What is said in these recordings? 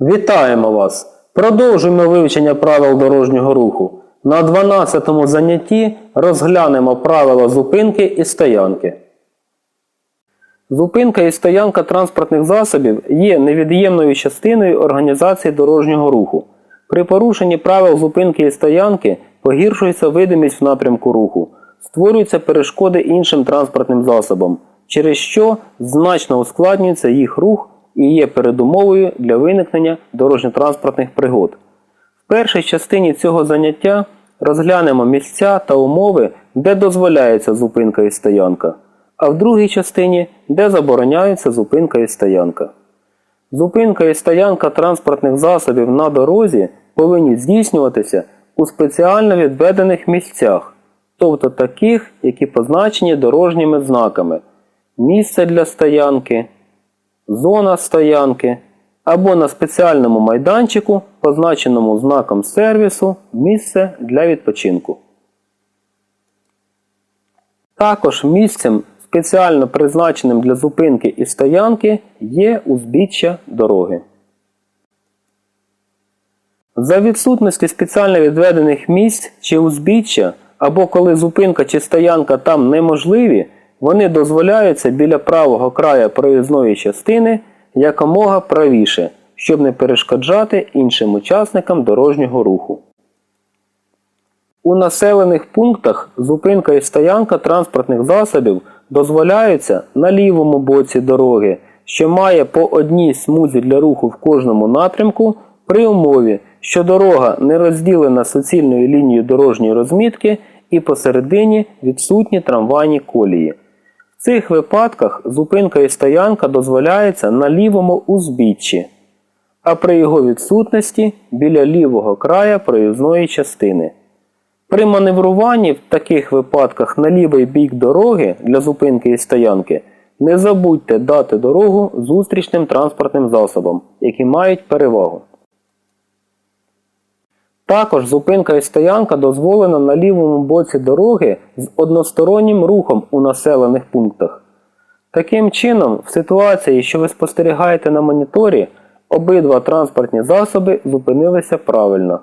Вітаємо вас! Продовжуємо вивчення правил дорожнього руху. На 12 занятті розглянемо правила зупинки і стоянки. Зупинка і стоянка транспортних засобів є невід'ємною частиною організації дорожнього руху. При порушенні правил зупинки і стоянки погіршується видимість в напрямку руху, створюються перешкоди іншим транспортним засобам, через що значно ускладнюється їх рух і є передумовою для виникнення дорожньо-транспортних пригод. В першій частині цього заняття розглянемо місця та умови, де дозволяється зупинка і стоянка, а в другій частині, де забороняється зупинка і стоянка. Зупинка і стоянка транспортних засобів на дорозі повинні здійснюватися у спеціально відведених місцях, тобто таких, які позначені дорожніми знаками, місце для стоянки, зона стоянки або на спеціальному майданчику, позначеному знаком сервісу місце для відпочинку. Також місцем, спеціально призначеним для зупинки і стоянки, є узбіччя дороги. За відсутності спеціально відведених місць чи узбіччя, або коли зупинка чи стоянка там неможливі, вони дозволяються біля правого краю проїзної частини якомога правіше, щоб не перешкоджати іншим учасникам дорожнього руху. У населених пунктах зупинка і стоянка транспортних засобів дозволяються на лівому боці дороги, що має по одній смузі для руху в кожному напрямку при умові, що дорога не розділена суцільною лінією дорожньої розмітки і посередині відсутні трамвайні колії. В цих випадках зупинка і стоянка дозволяється на лівому узбіччі, а при його відсутності біля лівого края проїзної частини. При маневруванні в таких випадках на лівий бік дороги для зупинки і стоянки не забудьте дати дорогу зустрічним транспортним засобам, які мають перевагу. Також зупинка і стоянка дозволена на лівому боці дороги з одностороннім рухом у населених пунктах. Таким чином, в ситуації, що ви спостерігаєте на моніторі, обидва транспортні засоби зупинилися правильно.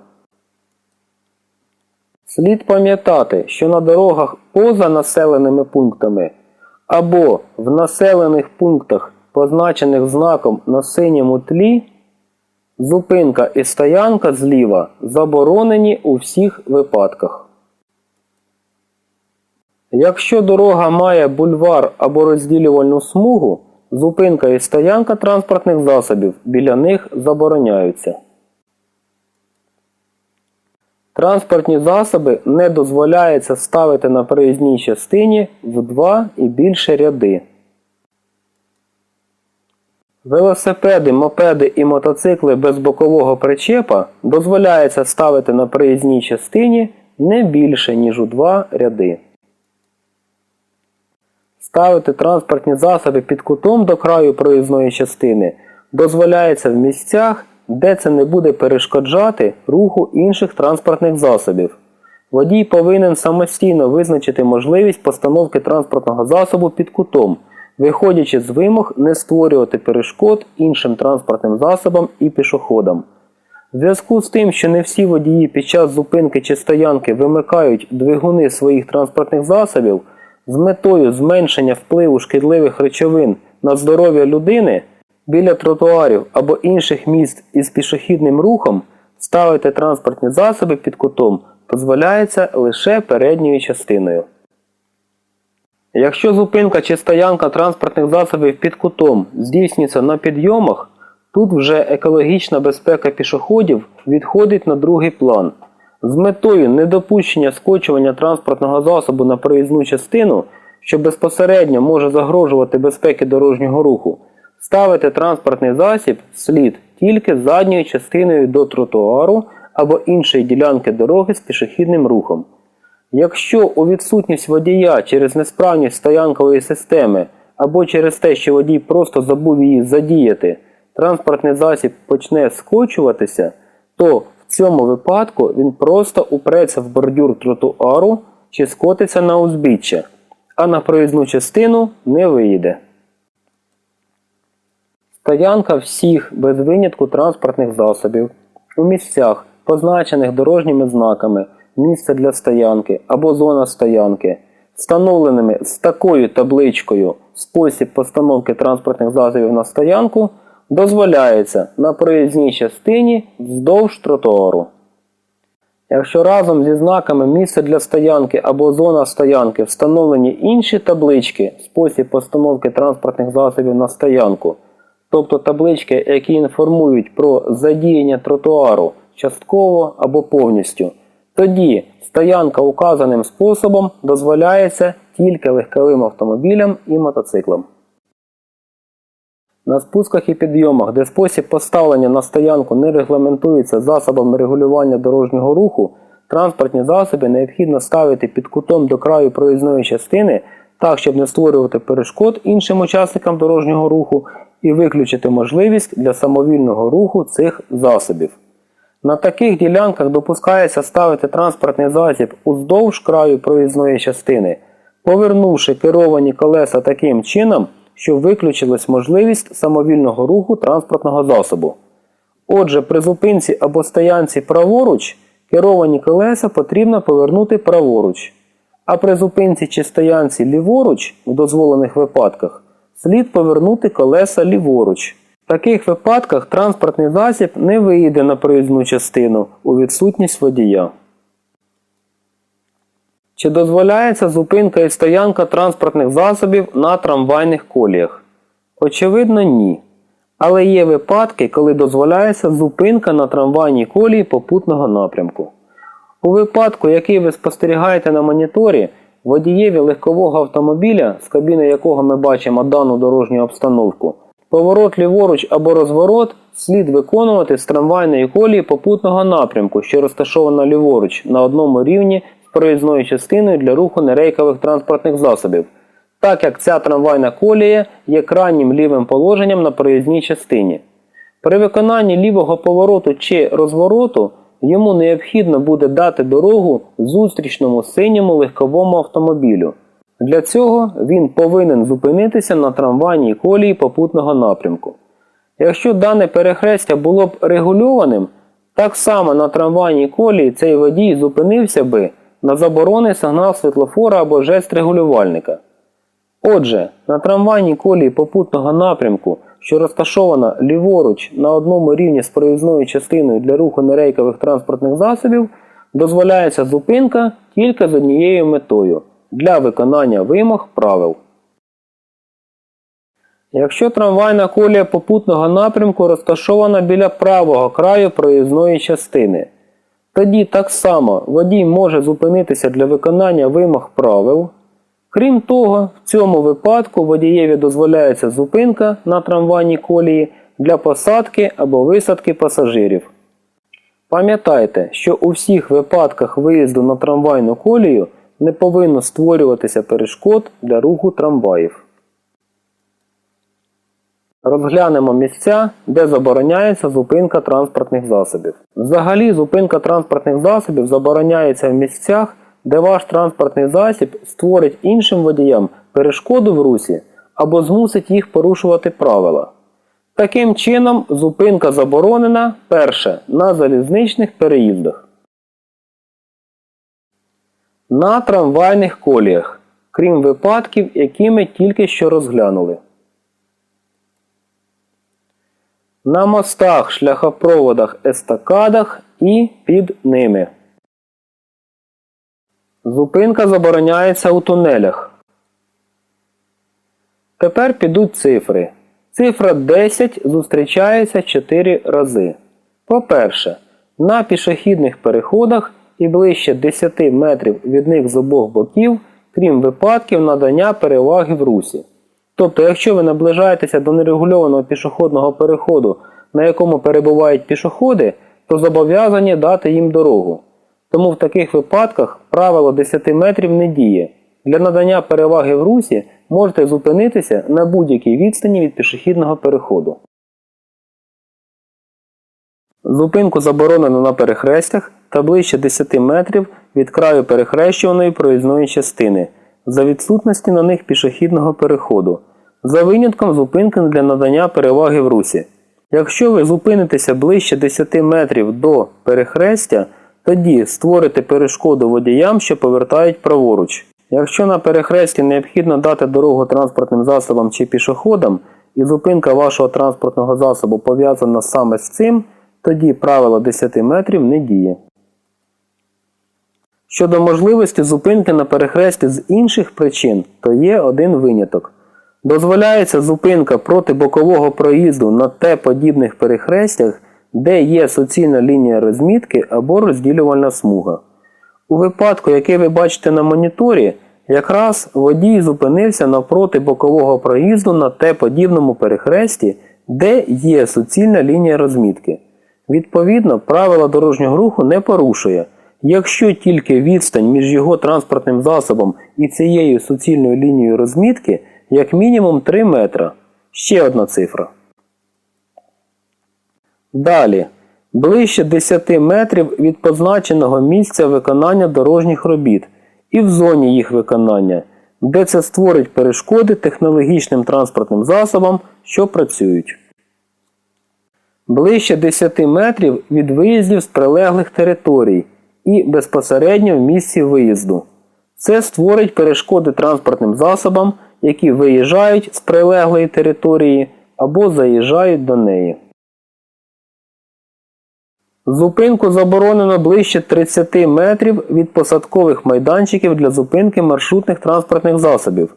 Слід пам'ятати, що на дорогах поза населеними пунктами або в населених пунктах, позначених знаком на синьому тлі, зупинка і стоянка зліва заборонені у всіх випадках. Якщо дорога має бульвар або розділювальну смугу, зупинка і стоянка транспортних засобів біля них забороняються. Транспортні засоби не дозволяється ставити на проїзній частині в два і більше ряди. Велосипеди, мопеди і мотоцикли без бокового причепа дозволяється ставити на проїзній частині не більше, ніж у два ряди. Ставити транспортні засоби під кутом до краю проїзної частини дозволяється в місцях, де це не буде перешкоджати руху інших транспортних засобів. Водій повинен самостійно визначити можливість постановки транспортного засобу під кутом, виходячи з вимог не створювати перешкод іншим транспортним засобам і пішоходам. В зв'язку з тим, що не всі водії під час зупинки чи стоянки вимикають двигуни своїх транспортних засобів, з метою зменшення впливу шкідливих речовин на здоров'я людини біля тротуарів або інших місць із пішохідним рухом ставити транспортні засоби під кутом дозволяється лише передньою частиною. Якщо зупинка чи стоянка транспортних засобів під кутом здійснюється на підйомах, тут вже екологічна безпека пішоходів відходить на другий план. З метою недопущення скочування транспортного засобу на проїзну частину, що безпосередньо може загрожувати безпеки дорожнього руху, ставити транспортний засіб слід тільки задньою частиною до тротуару або іншої ділянки дороги з пішохідним рухом. Якщо у відсутність водія через несправність стоянкової системи або через те, що водій просто забув її задіяти, транспортний засіб почне скочуватися, то в цьому випадку він просто упреться в бордюр тротуару чи скотиться на узбіччя, а на проїзну частину не виїде. Стоянка всіх без винятку транспортних засобів у місцях, позначених дорожніми знаками, місце для стоянки або зона стоянки, встановленими з такою табличкою спосіб постановки транспортних засобів на стоянку, дозволяється на проїзній частині вздовж тротуару. Якщо разом зі знаками місце для стоянки або зона стоянки встановлені інші таблички спосіб постановки транспортних засобів на стоянку, тобто таблички, які інформують про задіяння тротуару частково або повністю, тоді стоянка указаним способом дозволяється тільки легковим автомобілям і мотоциклам. На спусках і підйомах, де спосіб поставлення на стоянку не регламентується засобами регулювання дорожнього руху, транспортні засоби необхідно ставити під кутом до краю проїзної частини так, щоб не створювати перешкод іншим учасникам дорожнього руху і виключити можливість для самовільного руху цих засобів. На таких ділянках допускається ставити транспортний засіб уздовж краю проїзної частини, повернувши керовані колеса таким чином, що виключилась можливість самовільного руху транспортного засобу. Отже, при зупинці або стоянці праворуч керовані колеса потрібно повернути праворуч, а при зупинці чи стоянці ліворуч в дозволених випадках слід повернути колеса ліворуч. В таких випадках транспортний засіб не виїде на проїзну частину у відсутність водія. Чи дозволяється зупинка і стоянка транспортних засобів на трамвайних коліях? Очевидно, ні. Але є випадки, коли дозволяється зупинка на трамвайній колії попутного напрямку. У випадку, який ви спостерігаєте на моніторі, водієві легкового автомобіля, з кабіни якого ми бачимо дану дорожню обстановку, поворот ліворуч або розворот слід виконувати з трамвайної колії попутного напрямку, що розташована ліворуч на одному рівні з проїзною частиною для руху нерейкових транспортних засобів, так як ця трамвайна колія є крайнім лівим положенням на проїзній частині. При виконанні лівого повороту чи розвороту йому необхідно буде дати дорогу зустрічному синьому легковому автомобілю. Для цього він повинен зупинитися на трамвайній колії попутного напрямку. Якщо дане перехрестя було б регульованим, так само на трамвайній колії цей водій зупинився би на заборонений сигнал світлофора або жест регулювальника. Отже, на трамвайній колії попутного напрямку, що розташована ліворуч на одному рівні з проїзною частиною для руху нерейкових транспортних засобів, дозволяється зупинка тільки з однією метою для виконання вимог правил. Якщо трамвайна колія попутного напрямку розташована біля правого краю проїзної частини, тоді так само водій може зупинитися для виконання вимог правил. Крім того, в цьому випадку водієві дозволяється зупинка на трамвайній колії для посадки або висадки пасажирів. Пам'ятайте, що у всіх випадках виїзду на трамвайну колію не повинно створюватися перешкод для руху трамваїв. Розглянемо місця, де забороняється зупинка транспортних засобів. Взагалі, зупинка транспортних засобів забороняється в місцях, де ваш транспортний засіб створить іншим водіям перешкоду в русі або змусить їх порушувати правила. Таким чином, зупинка заборонена перше на залізничних переїздах. На трамвайних коліях, крім випадків, які ми тільки що розглянули. На мостах, шляхопроводах, естакадах і під ними. Зупинка забороняється у тунелях. Тепер підуть цифри. Цифра 10 зустрічається 4 рази. По-перше, на пішохідних переходах і ближче 10 метрів від них з обох боків, крім випадків надання переваги в русі. Тобто, якщо ви наближаєтеся до нерегульованого пішохідного переходу, на якому перебувають пішоходи, то зобов'язані дати їм дорогу. Тому в таких випадках правило 10 метрів не діє. Для надання переваги в русі можете зупинитися на будь-якій відстані від пішохідного переходу. Зупинку заборонено на перехрестях та ближче 10 метрів від краю перехрещуваної проїзної частини за відсутності на них пішохідного переходу. за винятком зупинки для надання переваги в русі. Якщо ви зупинитеся ближче 10 метрів до перехрестя, тоді створите перешкоду водіям, що повертають праворуч. Якщо на перехресті необхідно дати дорогу транспортним засобам чи пішоходам, і зупинка вашого транспортного засобу пов'язана саме з цим, тоді правило 10 метрів не діє. Щодо можливості зупинки на перехресті з інших причин, то є один виняток. Дозволяється зупинка проти бокового проїзду на Т-подібних перехрестях, де є суцільна лінія розмітки або розділювальна смуга. У випадку, який ви бачите на моніторі, якраз водій зупинився навпроти бокового проїзду на Т-подібному перехресті, де є суцільна лінія розмітки. Відповідно, правила дорожнього руху не порушує, якщо тільки відстань між його транспортним засобом і цією суцільною лінією розмітки як мінімум 3 метра. Ще одна цифра. Далі. Ближче 10 метрів від позначеного місця виконання дорожніх робіт і в зоні їх виконання, де це створить перешкоди технологічним транспортним засобам, що працюють. Ближче 10 метрів від виїздів з прилеглих територій і безпосередньо в місці виїзду. Це створить перешкоди транспортним засобам, які виїжджають з прилеглої території або заїжджають до неї. Зупинку заборонено ближче 30 метрів від посадкових майданчиків для зупинки маршрутних транспортних засобів,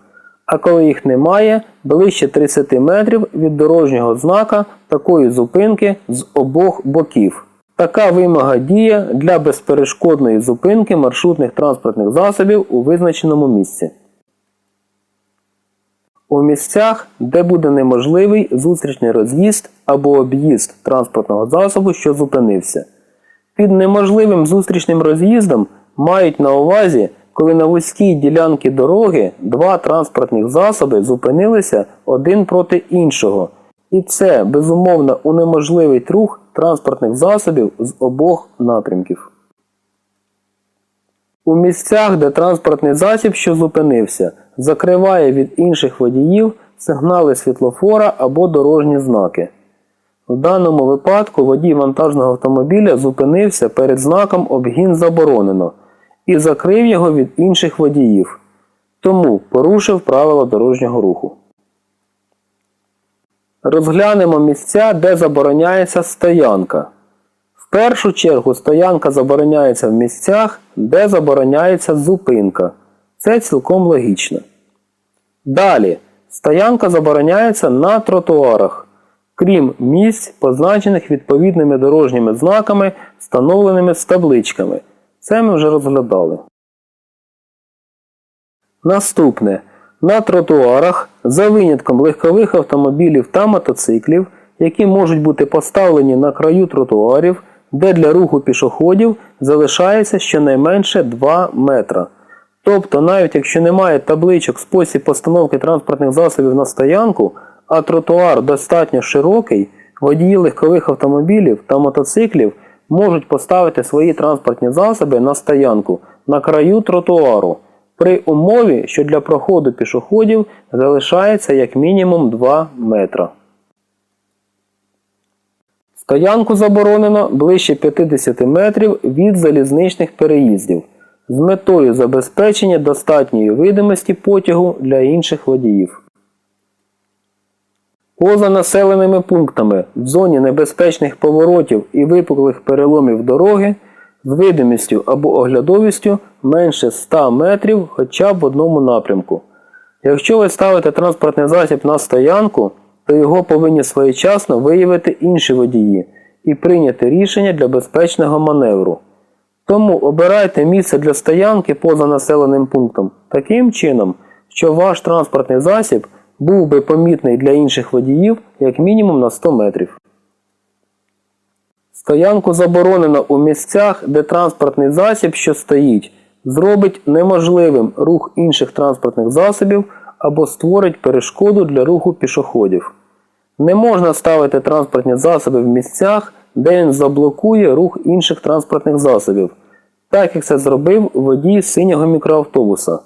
а коли їх немає, ближче 30 метрів від дорожнього знака такої зупинки з обох боків. Така вимога діє для безперешкодної зупинки маршрутних транспортних засобів у визначеному місці. У місцях, де буде неможливий зустрічний роз'їзд або об'їзд транспортного засобу, що зупинився. Під неможливим зустрічним роз'їздом мають на увазі, коли на вузькій ділянці дороги два транспортних засоби зупинилися один проти іншого. І це безумовно унеможливить рух транспортних засобів з обох напрямків. У місцях, де транспортний засіб, що зупинився, закриває від інших водіїв сигнали світлофора або дорожні знаки. В даному випадку водій вантажного автомобіля зупинився перед знаком Обгін заборонено і закрив його від інших водіїв, тому порушив правила дорожнього руху. Розглянемо місця, де забороняється стоянка. В першу чергу стоянка забороняється в місцях, де забороняється зупинка. Це цілком логічно. Далі, стоянка забороняється на тротуарах, крім місць, позначених відповідними дорожніми знаками, встановленими з табличками. Це ми вже розглядали. Наступне. На тротуарах, за винятком легкових автомобілів та мотоциклів, які можуть бути поставлені на краю тротуарів, де для руху пішоходів залишається щонайменше 2 метра. Тобто, навіть якщо немає табличок спосіб постановки транспортних засобів на стоянку, а тротуар достатньо широкий, водії легкових автомобілів та мотоциклів можуть поставити свої транспортні засоби на стоянку на краю тротуару при умові, що для проходу пішоходів залишається як мінімум 2 метра. Стоянку заборонено ближче 50 метрів від залізничних переїздів з метою забезпечення достатньої видимості потягу для інших водіїв. Поза населеними пунктами в зоні небезпечних поворотів і випуклих переломів дороги з видимістю або оглядовістю менше 100 метрів хоча б в одному напрямку. Якщо ви ставите транспортний засіб на стоянку, то його повинні своєчасно виявити інші водії і прийняти рішення для безпечного маневру. Тому обирайте місце для стоянки поза населеним пунктом таким чином, що ваш транспортний засіб був би помітний для інших водіїв як мінімум на 100 метрів. Стоянку заборонено у місцях, де транспортний засіб, що стоїть, зробить неможливим рух інших транспортних засобів або створить перешкоду для руху пішоходів. Не можна ставити транспортні засоби в місцях, де він заблокує рух інших транспортних засобів, так як це зробив водій синього мікроавтобуса.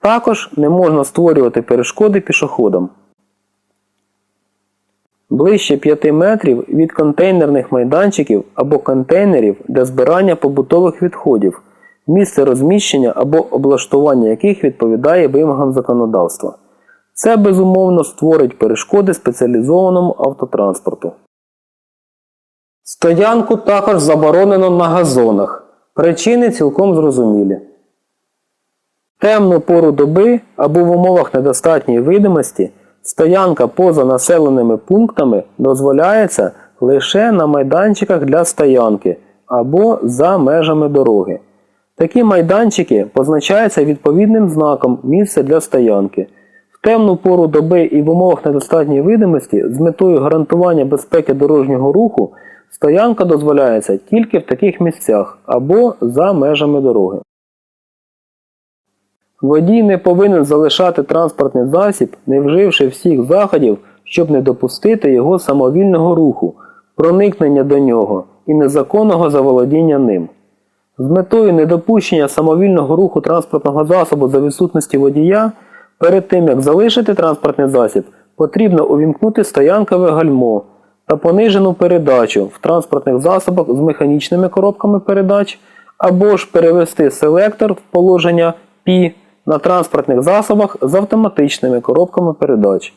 Також не можна створювати перешкоди пішоходам. ближче 5 метрів від контейнерних майданчиків або контейнерів для збирання побутових відходів, місце розміщення або облаштування яких відповідає вимогам законодавства. Це безумовно створить перешкоди спеціалізованому автотранспорту. Стоянку також заборонено на газонах. Причини цілком зрозумілі. Темну пору доби або в умовах недостатньої видимості стоянка поза населеними пунктами дозволяється лише на майданчиках для стоянки або за межами дороги. Такі майданчики позначаються відповідним знаком місце для стоянки. В темну пору доби і в умовах недостатньої видимості з метою гарантування безпеки дорожнього руху стоянка дозволяється тільки в таких місцях або за межами дороги. Водій не повинен залишати транспортний засіб, не вживши всіх заходів, щоб не допустити його самовільного руху, проникнення до нього і незаконного заволодіння ним. З метою недопущення самовільного руху транспортного засобу за відсутності водія, перед тим як залишити транспортний засіб, потрібно увімкнути стоянкове гальмо та понижену передачу в транспортних засобах з механічними коробками передач, або ж перевести селектор в положення Пі на транспортних засобах з автоматичними коробками передач.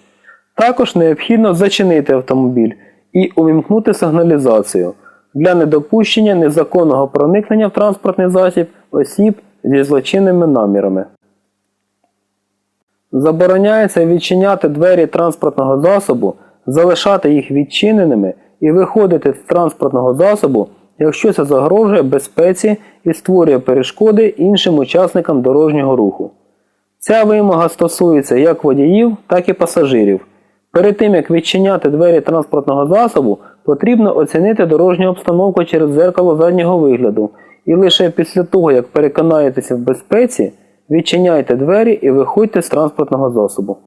Також необхідно зачинити автомобіль і увімкнути сигналізацію для недопущення незаконного проникнення в транспортний засіб осіб зі злочинними намірами. Забороняється відчиняти двері транспортного засобу, залишати їх відчиненими і виходити з транспортного засобу, якщо це загрожує безпеці і створює перешкоди іншим учасникам дорожнього руху. Ця вимога стосується як водіїв, так і пасажирів. Перед тим як відчиняти двері транспортного засобу, потрібно оцінити дорожню обстановку через дзеркало заднього вигляду. І лише після того, як переконаєтеся в безпеці, відчиняйте двері і виходьте з транспортного засобу.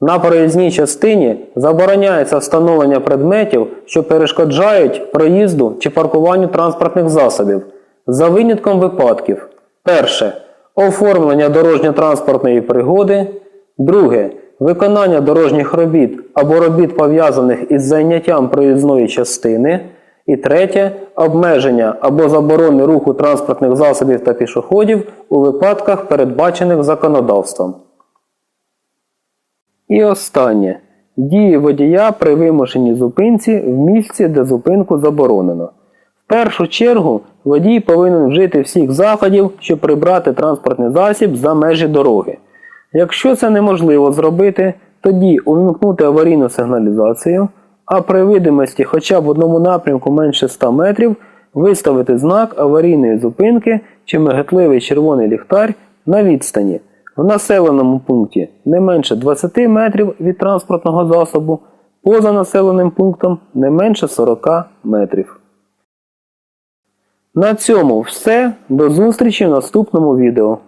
На проїзній частині забороняється встановлення предметів, що перешкоджають проїзду чи паркуванню транспортних засобів, за винятком випадків. Перше. Оформлення дорожньо-транспортної пригоди. Друге. Виконання дорожніх робіт або робіт пов'язаних із зайняттям проїзної частини. І третє обмеження або заборони руху транспортних засобів та пішоходів у випадках, передбачених законодавством. І останнє. Дії водія при вимушеній зупинці в місці, де зупинку заборонено. Першу чергу водій повинен вжити всіх заходів, щоб прибрати транспортний засіб за межі дороги. Якщо це неможливо зробити, тоді увімкнути аварійну сигналізацію, а при видимості хоча б в одному напрямку менше 100 метрів виставити знак аварійної зупинки чи мигатливий червоний ліхтар на відстані в населеному пункті не менше 20 метрів від транспортного засобу, поза населеним пунктом не менше 40 метрів. На цьому все. До зустрічі в наступному відео.